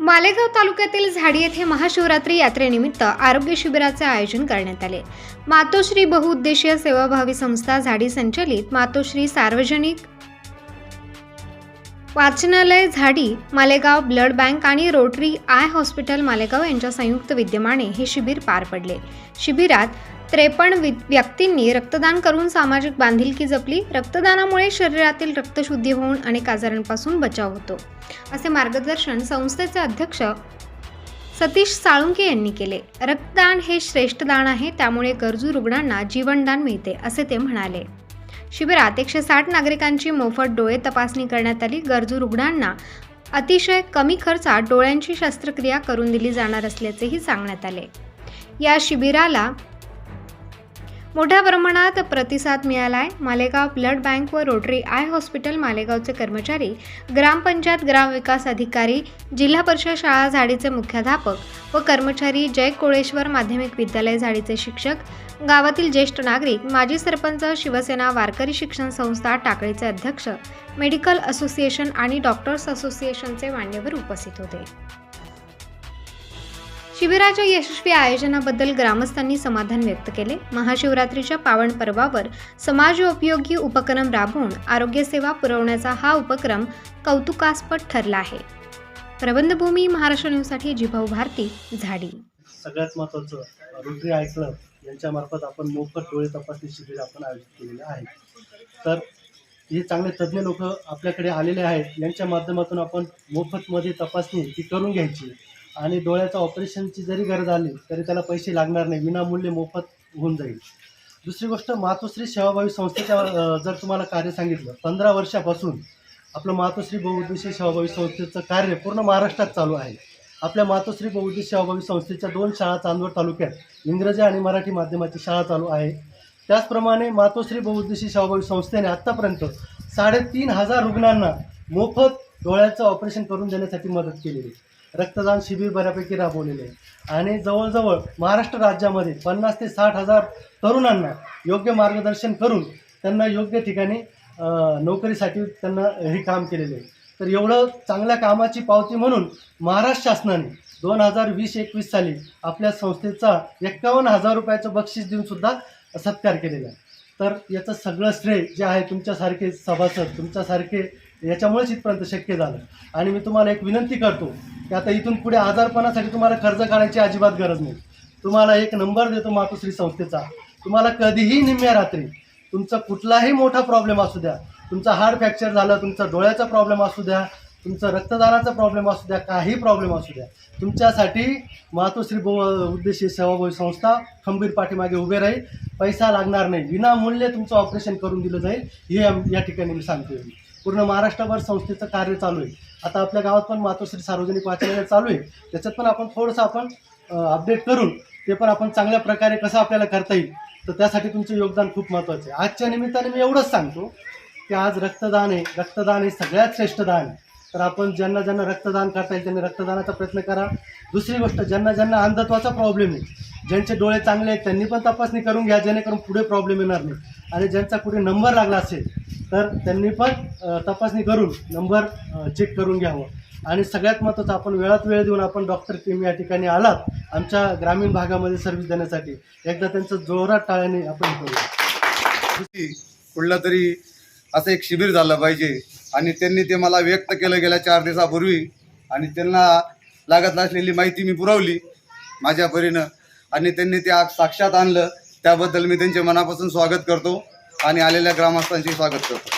मालेगाव तालुक्यातील झाडी येथे महाशिवरात्री यात्रेनिमित्त आरोग्य शिबिराचे आयोजन करण्यात आले. मातोश्री बहुउद्देशीय सेवाभावी संस्था झाडी संचलित मातोश्री सार्वजनिक वाचनालय झाडी मालेगाव ब्लड बँक आणि रोटरी आय हॉस्पिटल मालेगाव यांच्या संयुक्त विद्यमाने हे शिबिर पार पडले. शिबिरात त्रेपन्न वि- व्यक्तींनी रक्तदान करून सामाजिक बांधिलकी जपली. रक्तदानामुळे शरीरातील रक्तशुद्धी होऊन अनेक आजारांपासून बचाव होतो. असे मार्गदर्शन संस्थेचे अध्यक्ष सतीश साळुंके यांनी केले. रक्तदान हे श्रेष्ठ दान आहे त्यामुळे गरजू रुग्णांना जीवनदान मिळते असे ते म्हणाले. शिबिरात एकशे साठ नागरिकांची मोफत डोळे तपासणी करण्यात आली. गरजू रुग्णांना अतिशय कमी खर्चात डोळ्यांची शस्त्रक्रिया करून दिली जाणार असल्याचेही सांगण्यात आले. या शिबिराला मोठ्या प्रमाणात प्रतिसाद मिळालाय. मालेगाव ब्लड बँक व रोटरी आय हॉस्पिटल मालेगावचे कर्मचारी ग्रामपंचायत ग्रामविकास अधिकारी जिल्हा परिषद शाळा झाडीचे मुख्याध्यापक व कर्मचारी जय कोळेश्वर माध्यमिक विद्यालय झाडीचे शिक्षक गावातील ज्येष्ठ नागरिक माजी सरपंच शिवसेना वारकरी शिक्षण संस्था टाकळीचे अध्यक्ष मेडिकल असोसिएशन आणि डॉक्टर्स असोसिएशनचे मान्यवर उपस्थित होते. शिबिराच्या यशस्वी आयोजनाबद्दल ग्रामस्थांनी समाधान व्यक्त केले. महाशिवरात्रीच्या पावन पर्वावर समाज उपयोगी उपक्रम राबवून आरोग्यसेवा पुरवण्याचा हा उपक्रम कौतुकास्पद ठरला आहे. प्रबंधभूमी महाराष्ट्र न्यूजसाठी जिभाऊ भारती झाडी. सगळ्यात महत्त्वाचं रुद्री आय क्लब यांच्यामार्फत आपण मोफत डोळे तपासणी शिबिर आपण आयोजित केलेलं आहे. तर हे चांगले तज्ज्ञ लोक आपल्याकडे आलेले आहेत. यांच्या माध्यमातून आपण मोफतमध्ये तपासणी ती करून घ्यायची. आणि डोळ्याच्या ऑपरेशनची जरी गरज आली तरी त्याला पैसे लागणार नाही. विनामूल्य मोफत होऊन जाईल. दुसरी गोष्ट मातोश्री सेवाभावी संस्थेच्या जर तुम्हाला कार्य सांगितलं पंधरा वर्षापासून आपलं मातोश्री बहुउद्देशीय सेवाभावी संस्थेचं कार्य पूर्ण महाराष्ट्रात चालू आहे. आपल्या मातोश्री बहुउद्देशीय सेवाभावी संस्थेच्या दोन शाळा चांदवड तालुक्यात इंग्रजी आणि मराठी माध्यमाची शाळा चालू आहे. त्याचप्रमाणे मातोश्री बहुउद्देशीय सेवाभावी संस्थेने आत्तापर्यंत साडेतीन हजार रुग्णांना मोफत डोळ्याचं ऑपरेशन करून देण्यासाठी मदत केलेली आहे. रक्तदान शिबिर बऱ्यापैकी राबवलेले आहे. आणि जवळजवळ महाराष्ट्र राज्यामध्ये पन्नास ते साठ हजार तरुणांना योग्य मार्गदर्शन करून त्यांना योग्य ठिकाणी नोकरीसाठी त्यांना हे काम केलेले आहे. तर एवढं चांगल्या कामाची पावती म्हणून महाराष्ट्र शासनाने दोन हजार वीस एकवीस साली आपल्या संस्थेचा एक्कावन्न हजार रुपयाचं बक्षीस देऊन सुद्धा सत्कार केलेला आहे. तर याचं सगळं श्रेय जे आहे तुमच्यासारखे सभासद तुमच्यासारखे याच्यामुळेच इथपर्यंत शक्य झालं. आणि मी तुम्हाला एक विनंती करतो की आता इथून पुढे आजारपणासाठी तुम्हाला कर्ज काढायची अजिबात गरज नाही. तुम्हाला एक नंबर देतो मातोश्री संस्थेचा. तुम्हाला कधीही निम्म्या रात्री तुमचा कुठलाही मोठा प्रॉब्लेम असू द्या तुमचा हार्ट फ्रॅक्चर झाला तुमचा डोळ्याचा प्रॉब्लेम असू द्या तुमचा रक्तदानाचा प्रॉब्लेम असू द्या काही प्रॉब्लेम असू द्या. तुमच्यासाठी मातोश्री बो उद्देशीय सेवाभावी संस्था खंबीर पाठीमागे उभे राहील. पैसा लागणार नाही. विनामूल्य तुमचं ऑपरेशन करून दिलं जाईल. हे या ठिकाणी मी सांगतो पूर्ण महाराष्ट्रभर संस्थेचं कार्य चालू आहे. आता आपल्या गावात पण मातोश्री सार्वजनिक वाचनालय चालू आहे. त्याच्यात पण आपण थोडंसं आपण अपडेट करून ते पण आपण चांगल्या प्रकारे कसं आपल्याला करता येईल तर त्यासाठी तुमचं योगदान खूप महत्त्वाचं आहे. आजच्या निमित्ताने मी एवढंच सांगतो की आज रक्तदान आहे. रक्तदान हे सगळ्यात श्रेष्ठ दान आहे. तर आपण ज्यांना ज्यांना रक्तदान करता येईल त्यांनी रक्तदानाचा प्रयत्न करा. दुसरी गोष्ट ज्यांना ज्यांना अंधत्वाचा प्रॉब्लेम आहे ज्यांचे डोळे चांगले आहेत त्यांनी पण तपासणी करून घ्या जेणेकरून पुढे प्रॉब्लेम येणार नाही. आणि ज्यांचा कुठे नंबर लागला असेल तर त्यांनी पण तपासणी करून नंबर चेक करून घ्यावं. आणि सगळ्यात महत्त्वाचं आपण वेळात वेळ देऊन आपण डॉक्टर टीम या ठिकाणी आलात आमच्या ग्रामीण भागामध्ये सर्व्हिस देण्यासाठी. एकदा त्यांचं जोरात टाळ्याने आपण हे की कुठलं तरी असं एक शिबिर झालं पाहिजे. आणि त्यांनी ते मला व्यक्त केलं गेल्या चार दिवसापूर्वी. आणि त्यांना लागत नसलेली माहिती मी पुरवली. माझ्या परीनं. आणि त्यांनी ते आज साक्षात आणलं. त्याबद्दल मी त्यांचे मनापासून स्वागत करतो आणि आलेल्या ग्रामस्थांचे स्वागत करतो.